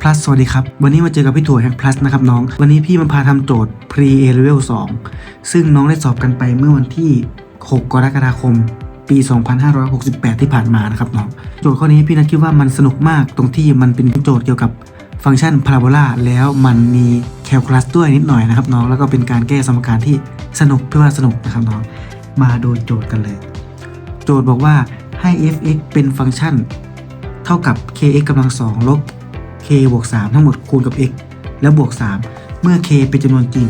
plus สวัสดีครับ วันนี้มาเจอกับพี่ถั่วแฮก plus นะครับน้อง วันนี้พี่มาพาทำโจทย์ pre A level 2 ซึ่งน้องได้สอบกันไปเมื่อวันที่ 6 กรกฎาคม ปี 2568 ที่ผ่านมานะครับน้อง โจทย์ข้อนี้พี่นัทคิดว่ามันสนุกมากตรงที่มันเป็นโจทย์เกี่ยวกับฟังก์ชันพาราโบลาแล้วมันมีแคลคูลัสด้วยนิดหน่อยนะครับน้อง แล้วก็เป็นการแก้สมการที่สนุกเพี่อว่าสนุกนะครับน้อง มาดูโจทย์กันเลย โจทย์บอกว่าให้ f(x) เป็นฟังก์ชัน เท่ากับ kx กำลังสองลบ k บวก3ทั้งหมดคูณกับ x แล้วบวก 3 เมื่อ k เป็นจำนวนจริง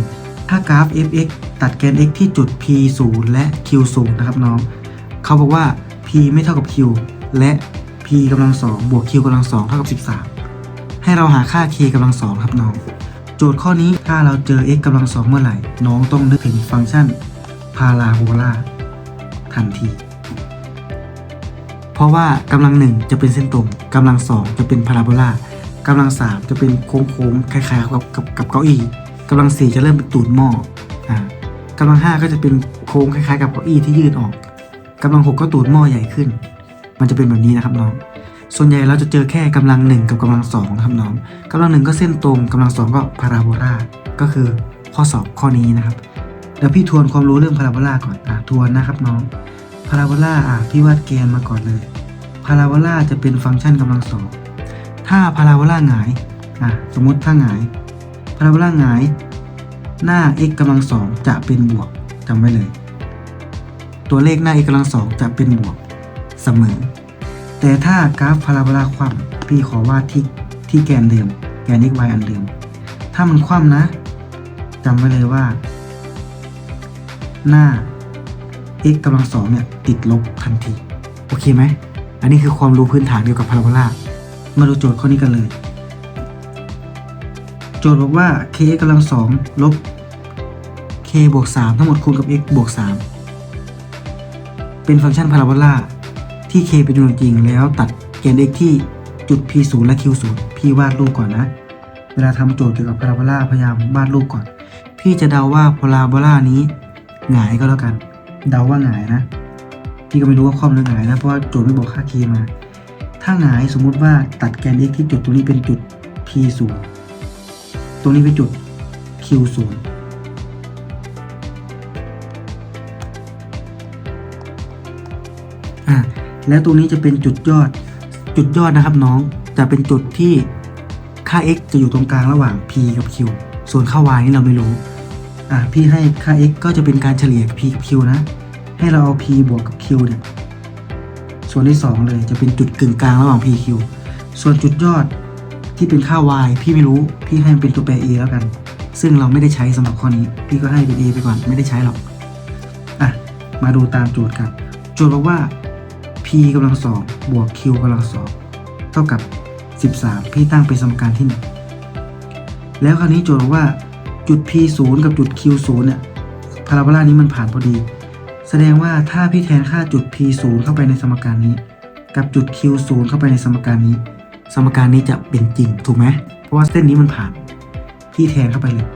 ถ้ากราฟ fx ตัดแกน x ที่จุด p 0และ q 0นะครับน้อง เขาบอกว่า p ไม่เท่ากับ q และ p กำลังสองบวก q กำลังสองเท่ากับ 13 ให้เราหาค่า k กำลังสองครับน้อง โจทย์ข้อนี้ถ้าเราเจอ x กำลังสองเมื่อไหร่ น้องต้องนึกถึงฟังก์ชันพาราโบลาทันที เพราะว่ากำลังหนึ่งจะเป็นเส้นตรงกำลังสองจะเป็นพาราโบลา กำลังสามจะเป็นโค้งๆคล้ายๆกับกับกับเก้าอี้กำลังสี่จะเริ่มเป็นตูดหม้ออ่ากำลังห้าก็จะเป็นโค้งคล้ายๆ กับเก้าอี้ที่ยืดออกกำลังหกก็ตูดหม้อใหญ่ขึ้น มันจะเป็นแบบนี้นะครับน้อง ส่วนใหญ่เราจะเจอแค่กำลังหนึ่งกับกำลังสองนะครับน้องกำลังหนึ่งก็เส้นตรงกำลังสองก็พาราโบลาก็คือข้อสอบข้อนี้นะครับเดี๋ยวพี่ทวนความรู้เรื่องพาราโบลาก่อนอะทวนนะครับน้องพาราโบลาอะพี่วาดแกนมาก่อนเลยพาราโบลาจะเป็นฟังก์ชันกำลังสอง ถ้าพาราโบลาหงายอะสมมติถ้าหงายพาราโบลาหงาย หน้า x กำลังสองจะเป็นบวกจำไว้เลย ตัวเลขหน้า x กำลังสองจะเป็นบวกเสมอ แต่ถ้ากราฟพาราโบลาคว่ำพี่ขอวาดที่ที่แกนเดิม แกน x y อันเดิม ถ้ามันคว่ำนะจำไว้เลยว่า หน้า x กำลังสองเนี่ยติดลบทันที โอเคไหม อันนี้คือความรู้พื้นฐานเกี่ยวกับพาราโบลา มาดูโจทย์ข้อนี้กันเลย โจทย์บอกว่า k กำลังสองลบ k บวก3ทั้งหมดคูณกับ x บวก3เป็นฟังก์ชันพาราโบลาที่ k เป็นจำนวนจริงแล้วตัดแกน x ที่จุด p 0และ q 0พี่วาดรูปก่อนนะ เวลาทำโจทย์เกี่ยวกับพาราโบลาพยายามวาดรูปก่อน พี่จะเดาว่าพาราโบลานี้หงายก็แล้วกัน เดาว่าหงายนะ พี่ก็ไม่รู้ว่าคว่ำหรือหงายนะ เพราะว่าโจทย์ไม่บอกค่า k มา ถ้าหงายสมมุติว่าตัดแกน x ที่จุดตรงนี้เป็นจุด p 0ตรงนี้เป็นจุด q 0อะแล้วตรงนี้จะเป็นจุดยอด จุดยอดนะครับน้อง จะเป็นจุดที่ค่า x จะอยู่ตรงกลางระหว่าง p กับ q ส่วนค่า y นี่เราไม่รู้ อะพี่ให้ค่า x ก็จะเป็นการเฉลี่ย p กับ q นะ ให้เราเอา p บวกกับ q เนี่ย ส่วนที่ 2 เลยจะเป็นจุดกึ่งกลางระหว่าง PQ ส่วนจุดยอดที่เป็นค่า y พี่ไม่รู้พี่ให้มันเป็นตัวแปร a แล้วกัน ซึ่งเราไม่ได้ใช้สำหรับข้อนี้ พี่ก็ให้เป็น a ไปก่อนไม่ได้ใช้หรอกอะมาดูตามโจทย์กัน โจทย์บอกว่า p กำลังสองบวก q กำลังสองเท่ากับ 13 พี่ตั้งเป็นสมการที่ 1 แล้วคราวนี้โจทย์บอกว่าจุด p 0กับจุด q 0เนี่ยพาราโบลานี้มันผ่านพอดี แสดงว่าถ้าพี่แทนค่าจุด p 0เข้าไปในสมการนี้ กับจุด q 0เข้าไปในสมการนี้ สมการนี้จะเป็นจริงถูกไหมเพราะว่าเส้นนี้มันผ่าน พี่แทนเข้าไปเลย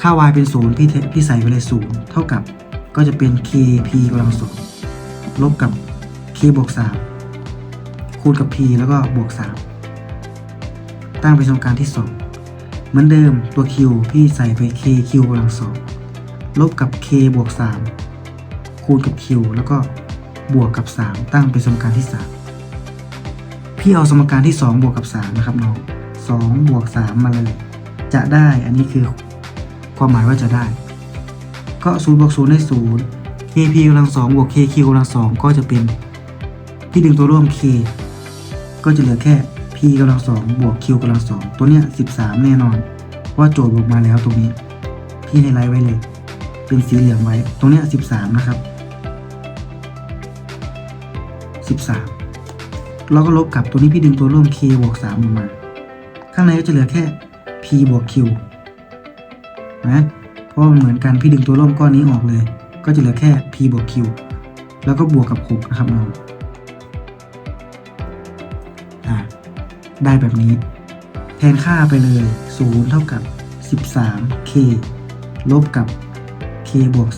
ค่า y เป็น 0 พี่พี่ใส่ไปเลย 0 เท่ากับก็จะเป็น k p กำลังสองลบกับ k บวก3คูณกับ p แล้วก็บวก 3 ตั้งเป็นสมการที่ 2เหมือนเดิมตัว q พี่ใส่ไป k q กำลังสองลบกับ k บวก3 คูณกับ q แล้วก็บวกกับ 3 ตั้งเป็นสมการที่ 3 พี่เอาสมการที่ 2 บวกกับ 3 นะครับน้อง2บวก 3 มาเลย จะได้อันนี้คือความหมายว่าจะได้ ก็0บวก0ได้ 0 kp กำลัง2บวก kq กำลัง2ก็จะเป็น พี่ดึงตัวร่วม k ก็จะเหลือแค่ p กำลัง2บวก q กำลัง2ตัวเนี้ย 13 แน่นอน ว่าโจทย์บอกมาแล้วตรงนี้ พี่ให้ไลท์ไว้เลย เป็นสีเหลืองไว้ ตรงเนี้ย 13 นะครับ 13 เราก็ลบกับตัวนี้พี่ดึงตัวร่วม k บวก3ออกมา ข้างในก็จะเหลือแค่ p บวก q นะเพราะมันเหมือนกันพี่ดึงตัวร่วมก้อนนี้ออกเลย ก็จะเหลือแค่ p บวก q แล้วก็บวกกับ 6 นะครับน้องอ่าได้แบบนี้ แทนค่าไปเลย 0 เท่ากับ 13k ลบกับ k บวก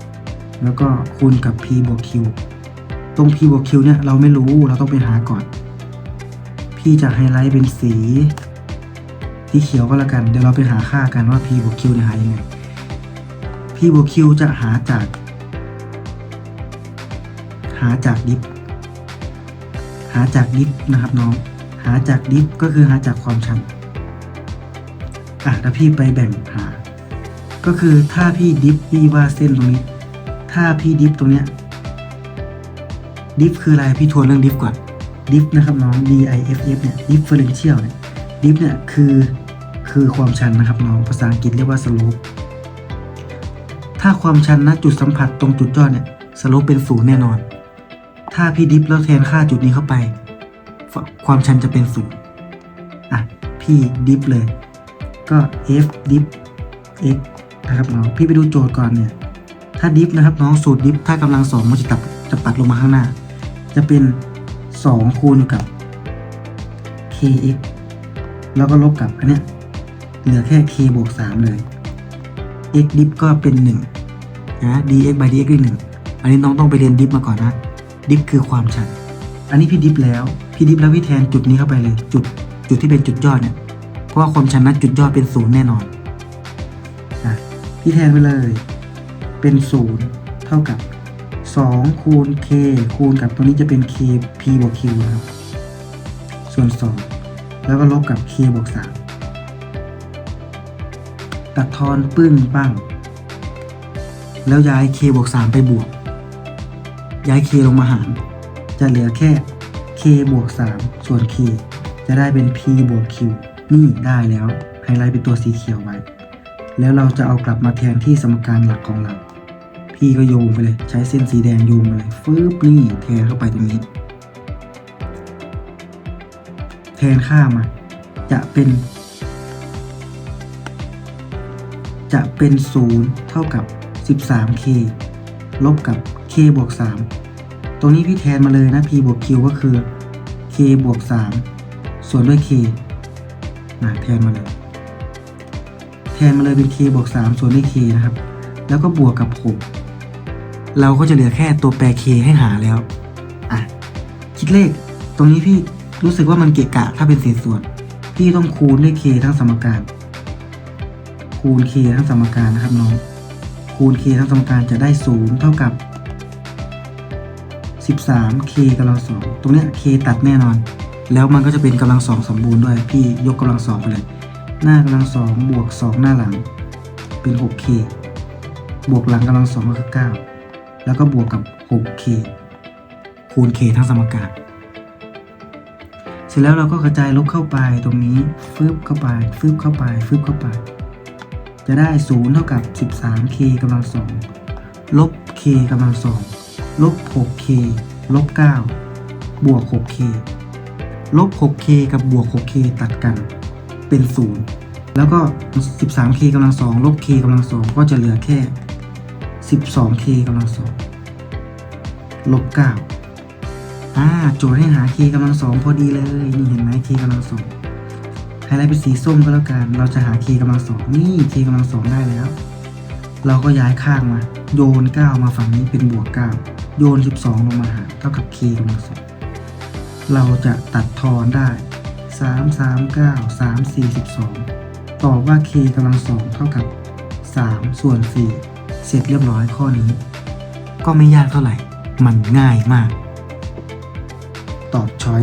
3 แล้วก็คูณกับ p บวก q ตรง p บวก q เนี่ยเราไม่รู้เราต้องไปหาก่อน พี่จะไฮไลท์เป็นสีสีเขียวก็แล้วกัน เดี๋ยวเราไปหาค่ากันว่า p บวก q เนี่ยหายังไง p บวก q จะหาจาก หาจากดิฟ หาจากดิฟนะครับน้อง หาจากดิฟก็คือหาจากความชัน อะถ้าพี่ไปแบ่งหา ก็คือถ้าพี่ดิฟพี่ว่าเส้นตรงนี้ ถ้าพี่ดิฟตรงเนี้ย ดิฟคืออะไรพี่ทวนเรื่องดิฟก่อนดิฟนะครับน้อง D I F F เนี่ย differential เนี่ยดิฟเนี่ยคือคือความชันนะครับน้องภาษาอังกฤษเรียกว่า slope ถ้าความชันณจุดสัมผัสตรงจุดยอดเนี่ย slope เป็นศูนย์แน่นอน ถ้าพี่ดิฟแล้วแทนค่าจุดนี้เข้าไป ความชันจะเป็นศูนย์อะ พี่ดิฟเลย ก็ f diff x นะครับน้องพี่ไปดูโจทย์ก่อนเนี่ย ถ้าดิฟนะครับน้องสูตรดิฟถ้ากำลังสองมันจะตัดจะปัดลงมาข้างหน้า จะเป็น 2 คูณกับ kx แล้วก็ลบกับอันเนี้ยเหลือแค่ k บวก 3 เลย x ดิฟก็เป็น1นะ dx by dx ด้1อันนี้น้องต้องไปเรียนดิฟมาก่อนนะ ดิฟคือความชัน อันนี้พี่ดิฟแล้วพี่ดิฟแล้วพี่แทนจุดนี้เข้าไปเลยจุดจุดที่เป็นจุดยอดเนี่ยเพราะว่าความชันนั้นจุดยอดเป็นศูนย์แน่นอนอะพี่แทนไปเลย เป็นศูนย์เท่ากับ 2 คูณ k คูณกับตัวนี้จะเป็น k p บวก q นะครับ ส่วน 2 แล้วก็ลบกับ k บวก 3 ตัดทอนปึ้งปั้งแล้วย้าย k บวก 3 ไปบวก ย้าย k ลงมาหาร จะเหลือแค่ k บวก 3 ส่วน k จะได้เป็น p บวก q นี่ได้แล้วไฮไลท์เป็นตัวสีเขียวไว้ แล้วเราจะเอากลับมาแทนที่สมการหลักของเรา พี่ก็โยงไปเลย ใช้เส้นสีแดงโยงมาเลยฟืบนี่แทนเข้าไปตรงนี้ แทนค่ามา จะเป็น จะเป็น0เท่ากับ 13k ลบกับ k บวก3ตรงนี้พี่แทนมาเลยนะ p บวก q ก็คือ k บวก3ส่วนด้วย k นะแทนมาเลย แทนมาเลยเป็น k บวก3ส่วนด้วย k นะครับ แล้วก็บวกกับ 6 เราก็จะเหลือแค่ตัวแปร k ให้หาแล้ว อะ คิดเลข ตรงนี้พี่รู้สึกว่ามันเกะกะถ้าเป็นเศษส่วน พี่ต้องคูณด้วย k ทั้งสมการ คูณ k ทั้งสมการนะครับน้อง คูณ k ทั้งสมการจะได้0เท่ากับ 13k กำลังสองตรงเนี้ย k ตัดแน่นอน แล้วมันก็จะเป็นกำลังสองสมบูรณ์ด้วย พี่ยกกำลังสองไปเลย หน้ากำลังสองบวกสองหน้าหลัง เป็น 6k บวกหลังกำลังสองก็คือ9 แล้วก็บวกกับ 6k คูณ k ทั้งสมการ เสร็จแล้วเราก็กระจายลบเข้าไปตรงนี้ฟึบเข้าไปฟึบเข้าไปฟึบเข้าไป จะได้ 0 เท่ากับ 13k กำลังสองลบ k กำลังสองลบ 6k ลบ 9 บวก 6k ลบ 6k กับบวก 6k ตัดกันเป็น 0 แล้วก็ 13k กำลังสองลบ k กำลังสองก็จะเหลือแค่ 12k กำลังสองลบ9อ่าโจทย์ให้หา k กำลังสองพอดีเลย นี่เห็นไหม k กำลังสองไฮไลท์เป็นสีส้มก็แล้วกัน เราจะหา k กำลังสองนี่ k กำลังสองได้แล้ว เราก็ย้ายข้างมา โยน 9 มาฝั่งนี้เป็นบวก 9 โยน 12 ลงมาหา เท่ากับ k กำลังสองเราจะตัดทอนได้ 3 3 9 3 4 12 ตอบว่า k กำลังสองเท่ากับ 3 ส่วน 4 เสร็จเรียบร้อยข้อนี้ ก็ไม่ยากเท่าไหร่ มันง่ายมาก ตอบช้อย